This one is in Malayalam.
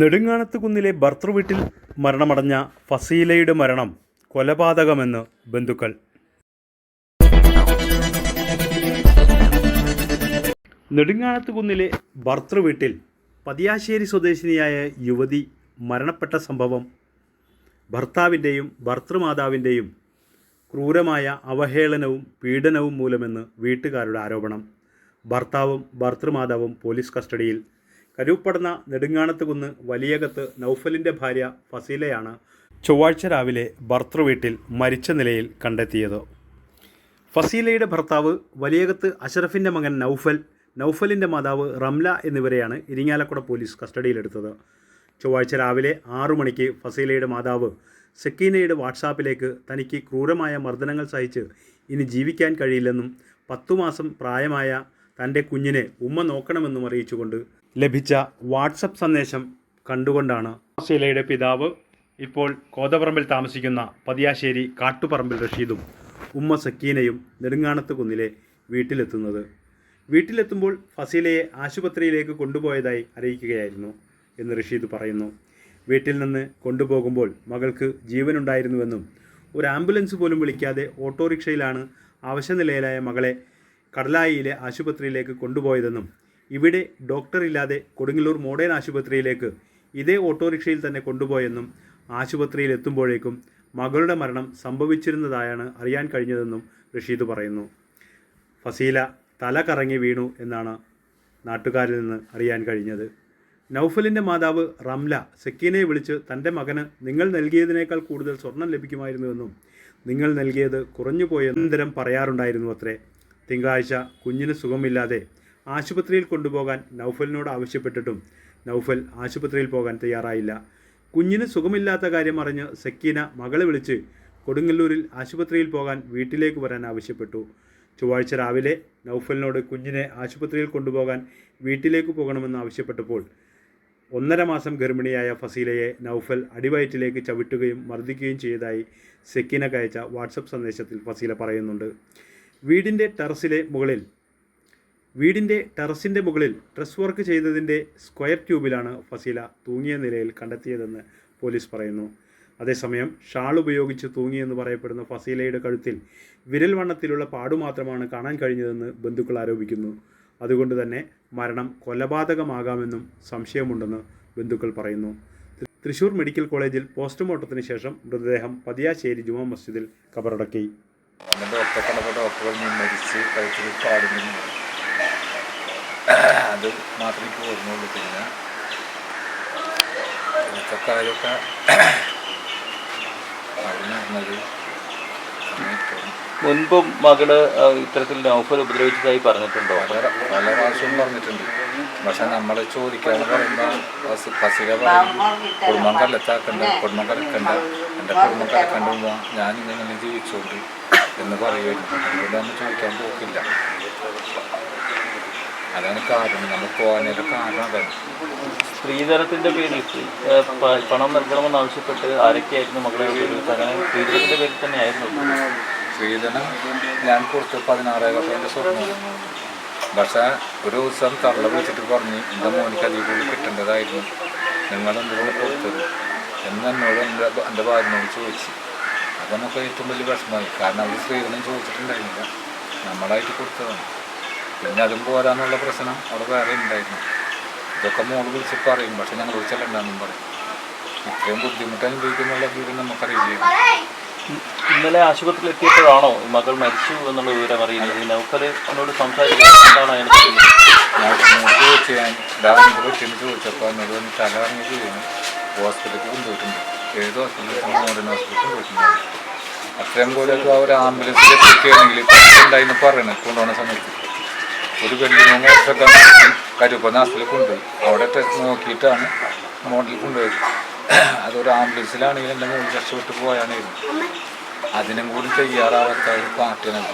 നെടുങ്ങാനത്ത് കുന്നിലെ ഭർത്തൃവീട്ടിൽ മരണമടഞ്ഞ ഫസീലയുടെ മരണം കൊലപാതകമെന്ന് ബന്ധുക്കൾ. നെടുങ്ങാനത്ത് കുന്നിലെ ഭർത്തൃവീട്ടിൽ പതിയാശ്ശേരി സ്വദേശിനിയായ യുവതി മരണപ്പെട്ട സംഭവം ഭർത്താവിന്റെയും ഭർത്തൃമാതാവിന്റെയും ക്രൂരമായ അവഹേളനവും പീഡനവും മൂലമെന്ന് വീട്ടുകാരുടെ ആരോപണം. ഭർത്താവും ഭർത്തൃമാതാവും പോലീസ് കസ്റ്റഡിയിൽ കരൂപ്പടന്ന നെടുങ്ങാണത്ത് കുന്ന് വലിയകത്ത് നൗഫലിന്റെ ഭാര്യ ഫസീലയാണ് ചൊവ്വാഴ്ച രാവിലെ ഭർത്തൃ വീട്ടിൽ മരിച്ച നിലയിൽ കണ്ടെത്തിയത്. ഫസീലയുടെ ഭർത്താവ് വലിയകത്ത് അഷറഫിന്റെ മകൻ നൗഫൽ നൗഫലിന്റെ മാതാവ് റംല എന്നിവരെയാണ് ഇരിങ്ങാലക്കുട പോലീസ് കസ്റ്റഡിയിലെടുത്തത്. ചൊവ്വാഴ്ച രാവിലെ ആറു മണിക്ക് ഫസീലയുടെ മാതാവ് സക്കീനയുടെ വാട്സാപ്പിലേക്ക് തനിക്ക് ക്രൂരമായ മർദ്ദനങ്ങൾ സഹിച്ച് ഇനി ജീവിക്കാൻ കഴിയില്ലെന്നും പത്തു മാസം പ്രായമായ തന്റെ കുഞ്ഞിനെ ഉമ്മ നോക്കണമെന്നും അറിയിച്ചുകൊണ്ട് ലഭിച്ച വാട്സപ്പ് സന്ദേശം കണ്ടുകൊണ്ടാണ് ഫസീലയുടെ പിതാവ് ഇപ്പോൾ കോതപറമ്പിൽ താമസിക്കുന്ന പതിയാശ്ശേരി കാട്ടുപറമ്പിൽ റഷീദും ഉമ്മ സക്കീനയും നെടുങ്ങാണത്ത് കുന്നിലെ വീട്ടിലെത്തുന്നത്. വീട്ടിലെത്തുമ്പോൾ ഫസീലയെ ആശുപത്രിയിലേക്ക് കൊണ്ടുപോയതായി അറിയിക്കുകയായിരുന്നു എന്ന് റഷീദ് പറയുന്നു. വീട്ടിൽ നിന്ന് കൊണ്ടുപോകുമ്പോൾ മകൾക്ക് ജീവനുണ്ടായിരുന്നുവെന്നും ഒരു ആംബുലൻസ് പോലും വിളിക്കാതെ ഓട്ടോറിക്ഷയിലാണ് അവശനിലയിലായ മകളെ കടലായിയിലെ ആശുപത്രിയിലേക്ക് കൊണ്ടുപോയതെന്നും ഇവിടെ ഡോക്ടർ ഇല്ലാതെ കൊടുങ്ങല്ലൂർ മോഡേൺ ആശുപത്രിയിലേക്ക് ഇതേ ഓട്ടോറിക്ഷയിൽ തന്നെ കൊണ്ടുപോയെന്നും ആശുപത്രിയിൽ എത്തുമ്പോഴേക്കും മകളുടെ മരണം സംഭവിച്ചിരുന്നതായാണ് അറിയാൻ കഴിഞ്ഞതെന്നും റഷീദ് പറയുന്നു. ഫസീല തല കറങ്ങി വീണു എന്നാണ് നാട്ടുകാരിൽ നിന്ന് അറിയാൻ കഴിഞ്ഞത്. നൗഫലിന്റെ മാതാവ് റംല സക്കീനയെ വിളിച്ച് തന്റെ മകന് നിങ്ങൾ നൽകിയതിനേക്കാൾ കൂടുതൽ സ്വർണം ലഭിക്കുമായിരുന്നുവെന്നും നിങ്ങൾ നൽകിയത് കുറഞ്ഞു പോയെന്നരം പറയാറുണ്ടായിരുന്നു അത്രേ. തിങ്കളാഴ്ച കുഞ്ഞിന് സുഖമില്ലാതെ ആശുപത്രിയിൽ കൊണ്ടുപോകാൻ നൗഫലിനോട് ആവശ്യപ്പെട്ടിട്ടും നൗഫൽ ആശുപത്രിയിൽ പോകാൻ തയ്യാറായില്ല. കുഞ്ഞിന് സുഖമില്ലാത്ത കാര്യം അറിഞ്ഞ് സക്കീന മകളെ വിളിച്ച് കൊടുങ്ങല്ലൂരിൽ ആശുപത്രിയിൽ പോകാൻ വീട്ടിലേക്ക് വരാൻ ആവശ്യപ്പെട്ടു. ചൊവ്വാഴ്ച രാവിലെ നൗഫലിനോട് കുഞ്ഞിനെ ആശുപത്രിയിൽ കൊണ്ടുപോകാൻ വീട്ടിലേക്ക് പോകണമെന്ന് ആവശ്യപ്പെട്ടപ്പോൾ ഒന്നര മാസം ഗർഭിണിയായ ഫസീലയെ നൗഫൽ അടിവയറ്റിലേക്ക് ചവിട്ടുകയും മർദ്ദിക്കുകയും ചെയ്തതായി സെക്കീനക്ക് അയച്ച വാട്സപ്പ് സന്ദേശത്തിൽ ഫസീല പറയുന്നുണ്ട്. വീടിന്റെ ടെറസിലെ മുകളിൽ വീടിന്റെ ടെറസിന്റെ മുകളിൽ ഡ്രസ് വർക്ക് ചെയ്തതിന്റെ സ്ക്വയർ ട്യൂബിലാണ് ഫസീല തൂങ്ങിയ നിലയിൽ കണ്ടെത്തിയതെന്ന് പോലീസ് പറയുന്നു. അതേസമയം ഷാൾ ഉപയോഗിച്ച് തൂങ്ങിയെന്ന് പറയപ്പെടുന്ന ഫസീലയുടെ കഴുത്തിൽ വിരൽ വണ്ണത്തിലുള്ള പാടു മാത്രമാണ് കാണാൻ കഴിഞ്ഞതെന്ന് ബന്ധുക്കൾ ആരോപിക്കുന്നു. അതുകൊണ്ട് തന്നെ മരണം കൊലപാതകമാകാമെന്നും സംശയമുണ്ടെന്ന് ബന്ധുക്കൾ പറയുന്നു. തൃശൂർ മെഡിക്കൽ കോളേജിൽ പോസ്റ്റ്മോർട്ടത്തിന് ശേഷം മൃതദേഹം പതിയാശ്ശേരി ജുമാ മസ്ജിദിൽ കബറടക്കി. മരിച്ച് അത് മാത്രമേ ഇപ്പോൾ ഓർമ്മയുള്ളൂ. പിന്നെ ഇന്നത്തെ കാര്യമൊക്കെ നടന്നത് മുൻപും മകൾ ഇത്തരത്തിൽ നൗഫൽ ഉപദ്രവിച്ചതായി പറഞ്ഞിട്ടുണ്ടോ? പല പല പ്രാവശ്യവും പറഞ്ഞിട്ടുണ്ട്. പക്ഷെ നമ്മൾ ചോദിക്കാന്ന് പറയുമ്പോൾ പസിക പറയും കുടുംബം കലത്താക്കണ്ട കുടുംബം കലക്കണ്ട എന്റെ കുടുംബം കലക്കണ്ട ഞാൻ ഇങ്ങനെ ജീവിച്ചോണ്ട് എന്ന് പറയുമായിരുന്നു അതുകൊണ്ട് നമ്മൾ ചോദിക്കാൻ പോക്കില്ല. അതാണ് കാരണം. നമ്മൾ പോകാനൊരു കാരണം അതാണ്. സ്ത്രീധനത്തിന്റെ പേരിൽ പണം നൽകണമെന്ന് ആവശ്യപ്പെട്ട് ആരൊക്കെയായിരുന്നു മകളെ അങ്ങനെ സ്ത്രീധനത്തിന്റെ പേരിൽ തന്നെയായിരുന്നു. സ്ത്രീധനം ഞാൻ കൊടുത്തു പതിനാറേ രൂപ സ്വർണം പക്ഷേ ഒരു ദിവസം തള്ള വിളിച്ചിട്ട് പറഞ്ഞ് എന്റെ മോനിക്ക് അതിൽ കൂടി കിട്ടേണ്ടതായിരുന്നു. നിങ്ങളെന്തുകൊണ്ട് കൊടുത്തത്? എന്ന് എന്നോട് എന്റെ എന്റെ ഭാര്യനോട് ചോദിച്ചു. അത് നമുക്ക് ഏറ്റവും വലിയ വിഷമമായി. കാരണം അവർ സ്ത്രീധനം ചോദിച്ചിട്ടുണ്ടായിരുന്നില്ല. നമ്മളായിട്ട് കൊടുത്തതാണ്. പിന്നെ അതും പോരാന്നുള്ള പ്രശ്നം അവിടെ വേറെ ഉണ്ടായിരുന്നു. ഇതൊക്കെ മോൾ വിളിച്ച് പറയും പക്ഷെ ഞങ്ങൾ വിളിച്ചല്ലെന്നും പറയും. ഇത്രയും ബുദ്ധിമുട്ട് അനുഭവിക്കുന്നുള്ള വിവരം നമുക്കറിയില്ല? ഇന്നലെ ആശുപത്രിയിൽ എത്തിയപ്പോഴാണോ മകൾ മരിച്ചു എന്നുള്ള വിവരം അറിയുന്നത്? നൗഫൽ എന്നോട് സംസാരിക്കുന്നത് എന്താണ് ചോദിച്ചു ഞാൻ വീട്ടിൽ ചോദിച്ചപ്പോൾ എന്നോട് വന്ന് തല ഇറങ്ങി ചെയ്യുന്നു ഹോസ്പിറ്റലിൽ കൊണ്ടുപോയിട്ടുണ്ട്. ഏത് ഹോസ്പിറ്റലിൽ മോഡേൺ ഹോസ്പിറ്റലിൽ പോയിട്ടുണ്ട് അത്രയും പോലെ ആ ഒരു ആംബുലൻസിൽ എത്തിക്കുകയാണെങ്കിൽ ഉണ്ടായിരുന്നു പറയണത് കൊണ്ടുപോകുന്ന സമയത്ത്. ഒരു വർഷമൊക്കെ കരുപ്പന്ന ഹോസ്പിറ്റലിൽ കൊണ്ടുപോയി. അവിടെ ടെസ്റ്റ് നോക്കിയിട്ടാണ് മോഡലിൽ കൊണ്ടുപോയത്. അതൊരു ആംബുലൻസിലാണെങ്കിൽ എന്റെ മോളിൽ രക്ഷപ്പെട്ട് പോയാണെങ്കിൽ അതിനും കൂടി തയ്യാറാവാത്ത ഒരു പാർട്ടിയാണ്